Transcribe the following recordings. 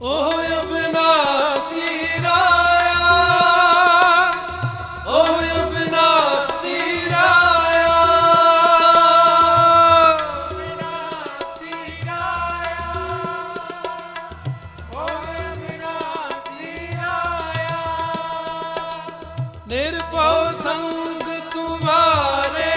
ਉਹ ਅਬਨਾਸੀ ਰਾਇਆ ਉਹ ਅਬਨਾਸੀ ਰਾਇਆ ਅਬਨਾਸੀ ਰਾਇਆ ਉਹ ਅਬਨਾਸੀ ਸੰਗ ਤੁਮਾਰੇ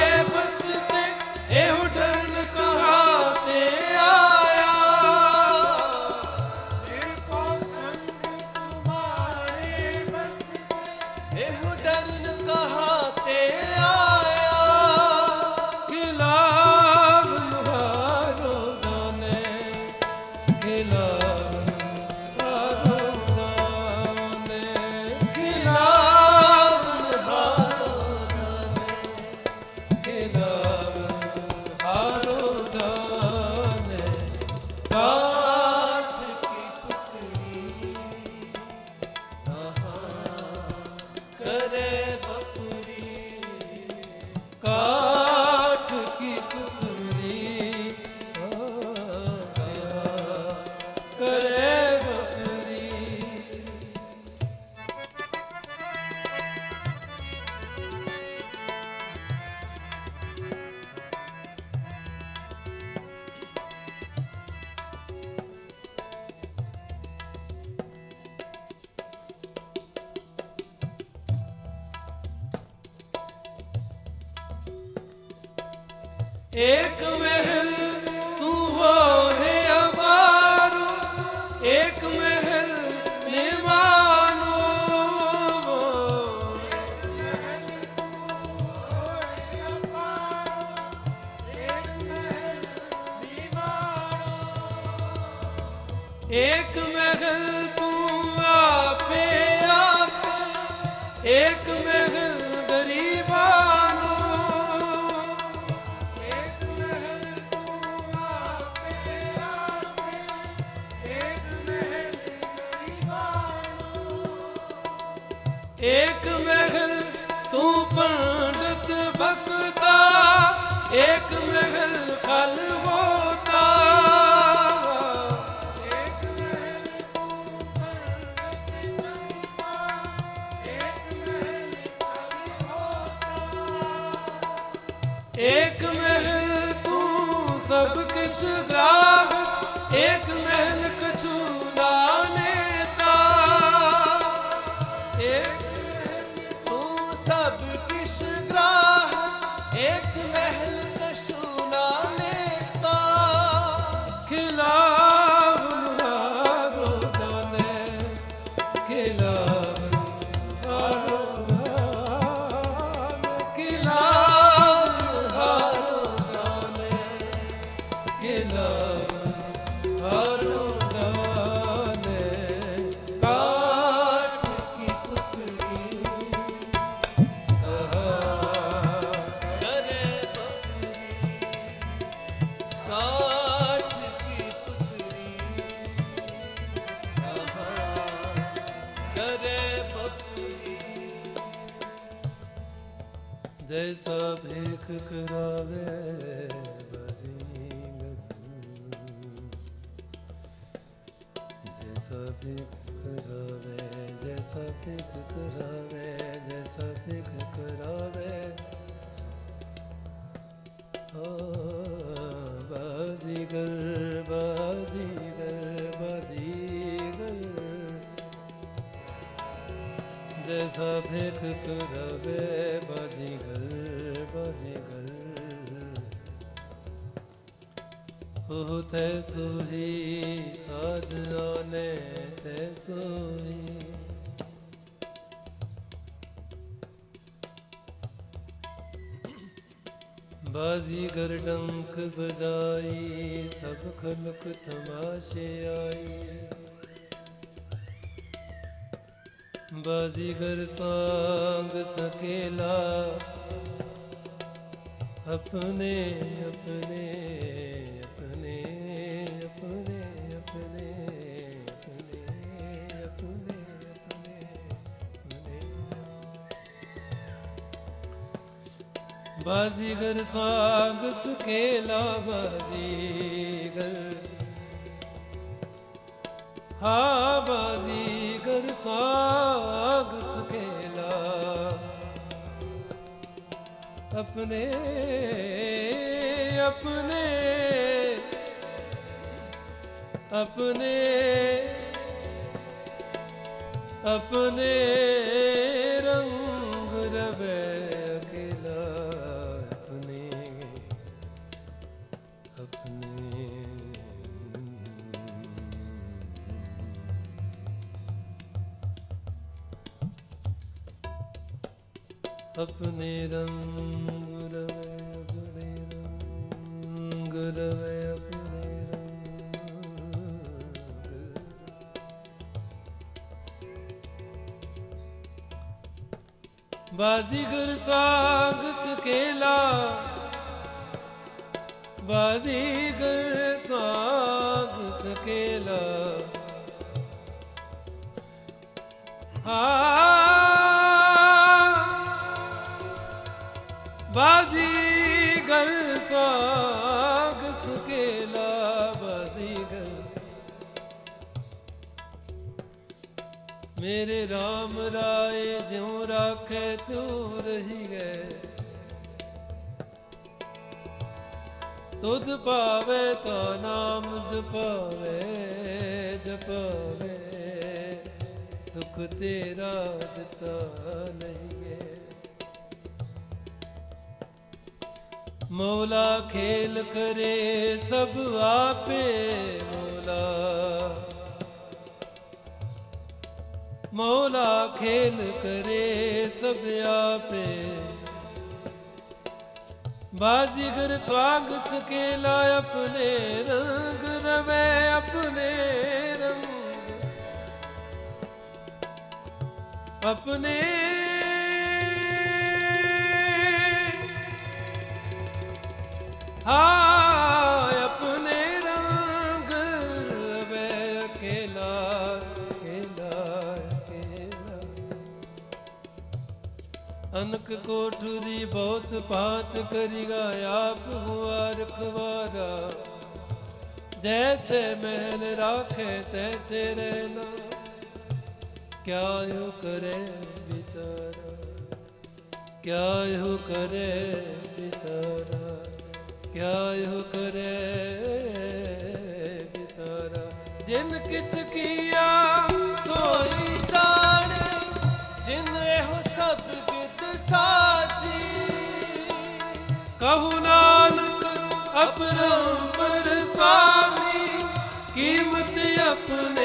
करे ਏਕ ਮਹਿਲ 예. ਜੈਸਾ ਭੇਖ ਕਰਾਵੇ ਬਜ਼ੀਗਰ ਜੈਸਾ ਭੇਖ ਕਰਾਵੇ ਜੈਸਾ ਭੇਖ ਕਰਾਵੇ ਜੈਸਾ ਭੇਖ ਕਰਾਵੇ सभेक रवे बजिगल बजिगल ते सुही सजने ते सुही बाजीगर डंक बजाई सब खलक तमाशे आई ਬਾਜ਼ੀਗਰ ਸੰਗ ਸਕੇਲਾ। ਆਪਣੇ ਆਪਣੇ ਆਪਣੇ ਆਪਣੇ ਆਪਣੇ ਆਪਣੇ ਬਾਜ਼ੀਗਰ ਹਾ ਬਾਜ਼ੀਗਰ ਸਾਗ ਸਕੇਲਾ ਆਪਣੇ ਆਪਣੇ ਆਪਣੇ ਆਪਣੇ। ਆਪਣੇ ਰੰਗ ਰਵੇ ਆਪਣੇ ਸਾਗ ਸਕੇਲਾ ਬਾਜ਼ੀਗਰ ਸਾਗ ਸਕੇਲਾ ਆ ਮੇਰੇ RAM ਰਾਏ ਜਿਉ ਰਾਖੇ ਤੂੰ ਰਹੀ ਗਏ ਤੁਧ ਪਾਵੇ ਤਾਂ ਨਾਮ ਜਪਾਵੇ ਜਪਾਵੇ, ਸੁਖ ਤੇਰਾ ਦਿੱਤਾ ਨਹੀਂ ਹੈ ਮੌਲਾ ਖੇਲ ਕਰੇ ਸਭ ਆਪੇ ਮੌਲਾ ਮੌਲਾ ਖੇਲ ਕਰੇ ਸਭ ਆਪੇ। ਬਾਜ਼ੀਗਰ ਸਵਾਗ ਸਕੇਲਾ ਆਪਣੇ ਰੰਗ, ਰਵੇ ਆਪਣੇ ਰੰਗ। ਆਪਣੇ ਹਾय ਅਨਕ ਕੋਠਰੀ ਬਹੁਤ ਪਾਤ ਕਰੀਗਾ, ਆਪ ਹੁਆ ਰਖਵਾਰਾ। ਜੈਸੇ ਮਹਿਲ ਰਾਖੇ, ਤੈਸੇ ਰਹਿਣਾ। ਕਿਆ ਯੋ ਕਰੇ ਵਿਚਾਰਾ ਕਿਆ ਯੋ ਕਰੇ ਵਿਚਾਰਾ ਕਿਆ ਯੋ ਕਰੇ ਵਿਚਾਰਾ। ਜਿਨ ਕਿਛ ਕੀਆ ਅਪਰੰਪਰ ਸਾਮੀ ਕੀਮਤ ਆਪਣੇ